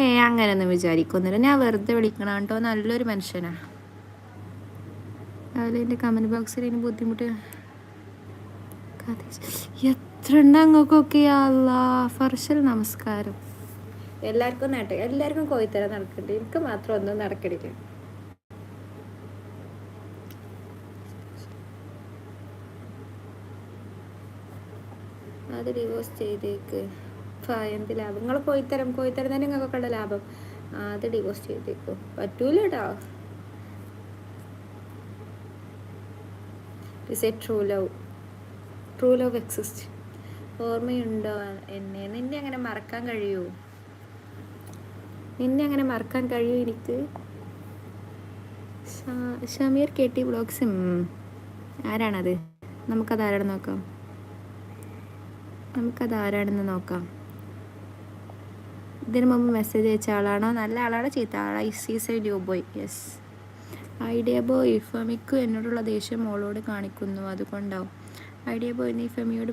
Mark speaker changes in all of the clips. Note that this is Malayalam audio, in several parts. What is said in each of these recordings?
Speaker 1: ഏ അങ്ങനെയൊന്നും വിചാരിക്കുന്നില്ല. ഞാൻ വെറുതെ വിളിക്കണം കേട്ടോ നല്ലൊരു മനുഷ്യനാണ് അതിൽ എന്റെ കമന്റ് ബോക്സിൽ ഇനി ബുദ്ധിമുട്ട്. എത്ര അങ്ങക്കൊക്കെ അല്ലാ ഫർഷൽ നമസ്കാരം. എല്ലാവർക്കും നേട്ടെ എല്ലാവർക്കും കോയിത്തര നടക്കട്ടെ എനിക്ക് മാത്രം ഒന്നും നടക്കണില്ല. അത് ഡിവോഴ്സ് ചെയ്തേക്ക്. എന്ത് ലാഭം? നിങ്ങൾ കോയിത്തരം കോയിത്തരം തന്നെ നിങ്ങൾക്കൊക്കെ ഉള്ള ലാഭം? അത് ഡിവോഴ്സ് ചെയ്തേക്കും. പറ്റൂല കേട്ടോ true love true love exist ഓർമ്മയുണ്ടോ? എന്നെ നിന്നെ അങ്ങനെ മറക്കാൻ കഴിയുമോ നിന്നെ അങ്ങനെ മറക്കാൻ കഴിയും എനിക്ക്? Shameer K T blogs. ആരാണത്? നമുക്കത് ആരാണെന്ന് നോക്കാം. നമുക്കത് ആരാണെന്ന് നോക്കാം. ഇതിനു മുമ്പ് മെസ്സേജ് അയച്ച ആളാണോ? നല്ല ആളാണോ ചീത്ത ആളാ is a new boy yes idea boy ഇഫമിക്ക് എന്നോടുള്ള ദേഷ്യം മോളോട് കാണിക്കുന്നു. അതുകൊണ്ടാവും. ഐഡിയ ബോയ് നീ ഫെമിയോട്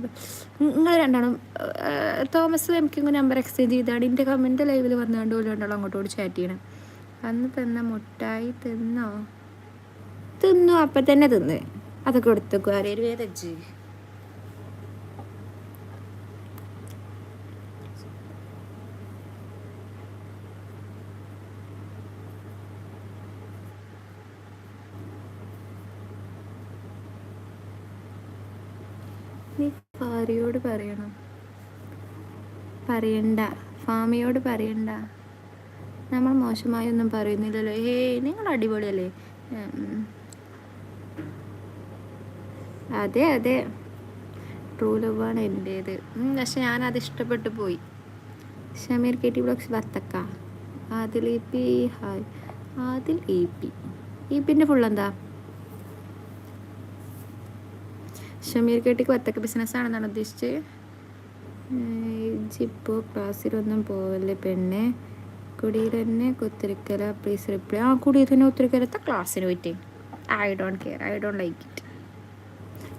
Speaker 1: നിങ്ങൾ രണ്ടാളും തോമസ് എനിക്ക് നമ്പർ എക്സ്ചേഞ്ച് ചെയ്താണ് എന്റെ കമന്റ് ലൈവിൽ വന്നുകൊണ്ട് പോലും രണ്ടാളും അങ്ങോട്ടോട് ചാറ്റ് ചെയ്യണം. അന്ന് തന്ന മുട്ടായി തിന്നോ? തിന്നു അപ്പം തന്നെ. തിന്ന് അതൊക്കെ കൊടുത്തേക്കും ആരേലും ഏതജ്ജ് ഫാരിയോട് പറയണം? പറയണ്ട. ഫാമിയോട് പറയണ്ട. നമ്മൾ മോശമായി ഒന്നും പറയുന്നില്ലല്ലോ. ഏ നിങ്ങൾ അടിപൊളിയല്ലേ? അതെ അതെ. ട്രൂ ലവാണ് എന്റേത് പക്ഷെ ഞാനത് ഇഷ്ടപ്പെട്ടു പോയി. ഷമീർ കെ ടി ബ്ലോക്സ് വത്തക്ക. Adil E P hi. Adil E P. E പിന്നെ ഫുൾ എന്താ ഷമീർ കേട്ടിക്ക് വത്തക്ക ബിസിനസ്സാണെന്നാണ് ഉദ്ദേശിച്ചത്. ഇജിപ്പോൾ ക്ലാസ്സിലൊന്നും പോവല്ലേ പെണ്ണെ? കുടിയിൽ തന്നെ കുത്തിരിക്കല പ്ലീസ് റിപ്ലൈ ആ കുടിയിൽ തന്നെ കുത്തിരിക്കലത്തെ ക്ലാസ്സിന് പറ്റി I don't care I don't like it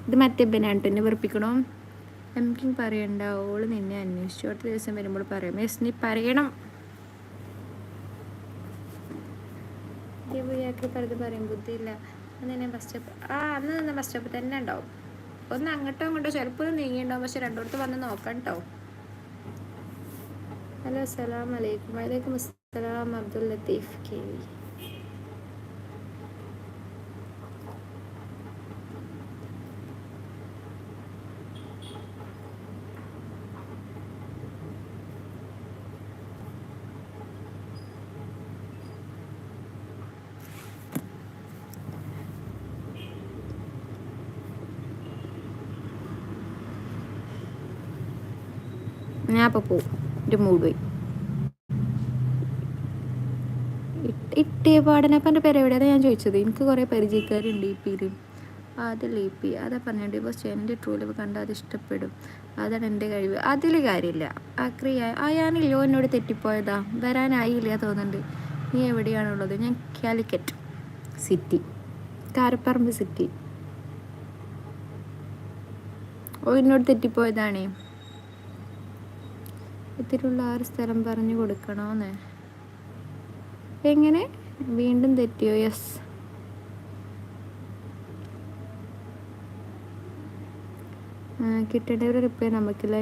Speaker 1: ഇത് മറ്റേ തന്നെ വെറുപ്പിക്കണോ? എനിക്ക് പറയണ്ട. ഓൾ നിന്നെ അന്വേഷിച്ചു അടുത്ത ദിവസം വരുമ്പോൾ പറയാം. യെസ് നീ പറയണം. പറയുമ്പോൾ പറയും ബുദ്ധിയില്ല. അന്ന് ബസ് സ്റ്റോപ്പ് ആ അന്ന് ഫസ്റ്റ് ബസ് തന്നെ ഉണ്ടാവും. ഒന്ന് അങ്ങോട്ടോ അങ്ങോട്ടോ ചിലപ്പോൾ നീങ്ങിണ്ടോ പക്ഷെ രണ്ടിടത്ത് വന്ന് നോക്കാം കേട്ടോ ഹലോ അസ്സലാം വലൈക്കും വലൈക്കും അസ്സലാം അബ്ദുൽ ലത്തീഫ് കെ ഞാൻ അപ്പോൾ പോവും എന്റെ മൂഡ് പോയി. ഇട്ടേ പാടനപ്പം എന്റെ പേര് എവിടെയാണ് ഞാൻ ചോദിച്ചത്. എനിക്ക് കുറേ പരിചയക്കാരുണ്ട് ഈ പേരും. അതിൽ ഈ പി അതാ പറഞ്ഞത് ഇപ്പോൾ എന്റെ ട്രൂ ലവ് കണ്ടാൽ അത് ഇഷ്ടപ്പെടും. അതാണ് എന്റെ കഴിവ്. അതിൽ കാര്യമില്ല അക്രിയ ഞാനില്ലോ എന്നോട് തെറ്റിപ്പോയതാ. വരാനായില്ല തോന്നുന്നുണ്ട് നീ എവിടെയാണുള്ളത്? ഞാൻ കാലിക്കറ്റ് സിറ്റി കാരപ്പറമ്പ് സിറ്റി ഓ എന്നോട് തെറ്റിപ്പോയതാണേ. ഇതിലുള്ള ഒരു സ്ഥലം പറഞ്ഞു കൊടുക്കണമെന്ന് എങ്ങനെ? വീണ്ടും തെറ്റിയോ? യെസ് കിട്ടേണ്ട ഒരു റിപ്ലൈ നമുക്കില്ല?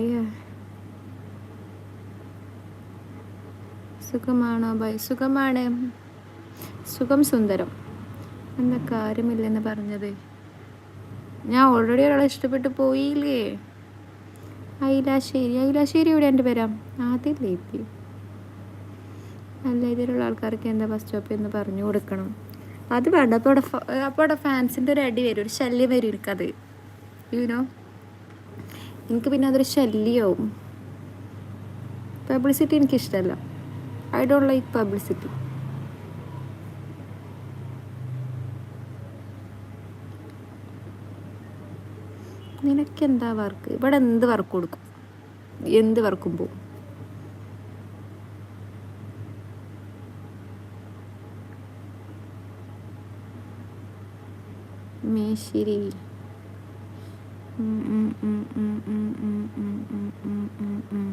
Speaker 1: സുഖമാണോ? ബൈ. സുഖമാണ്. സുഖം സുന്ദരം. എന്താ കാര്യമില്ലെന്ന് പറഞ്ഞത്. ഞാൻ ഓൾറെഡി ഒരാളെ ഇഷ്ടപ്പെട്ടു പോയില്ലേ? ഐലാശ്ശേരി. ഐലാശ്ശേരി എവിടെ എന്റെ പേരാ? ആദ്യം ലേപ്പി. നല്ല ഇതിലുള്ള ആൾക്കാർക്ക് എന്താ ബസ് സ്റ്റോപ്പ് എന്ന് പറഞ്ഞു കൊടുക്കണം. അത് വേണ്ട. അപ്പോൾ അവിടെ അപ്പോൾ അവിടെ ഫാൻസിന്റെ ഒരു അടി വരും. ഒരു ശല്യം വരും എനിക്കത്. യുനോ എനിക്ക് പിന്നെ അതൊരു ശല്യമാവും പബ്ലിസിറ്റി എനിക്കിഷ്ടമല്ല ഐ ഡോണ്ട് ലൈക്ക് പബ്ലിസിറ്റി നിനക്കെന്താ വർക്ക് ഇവിടെ എന്ത് വർക്ക് കൊടുക്കും? എന്ത് വർക്കും പോവും? ഉം ഉം.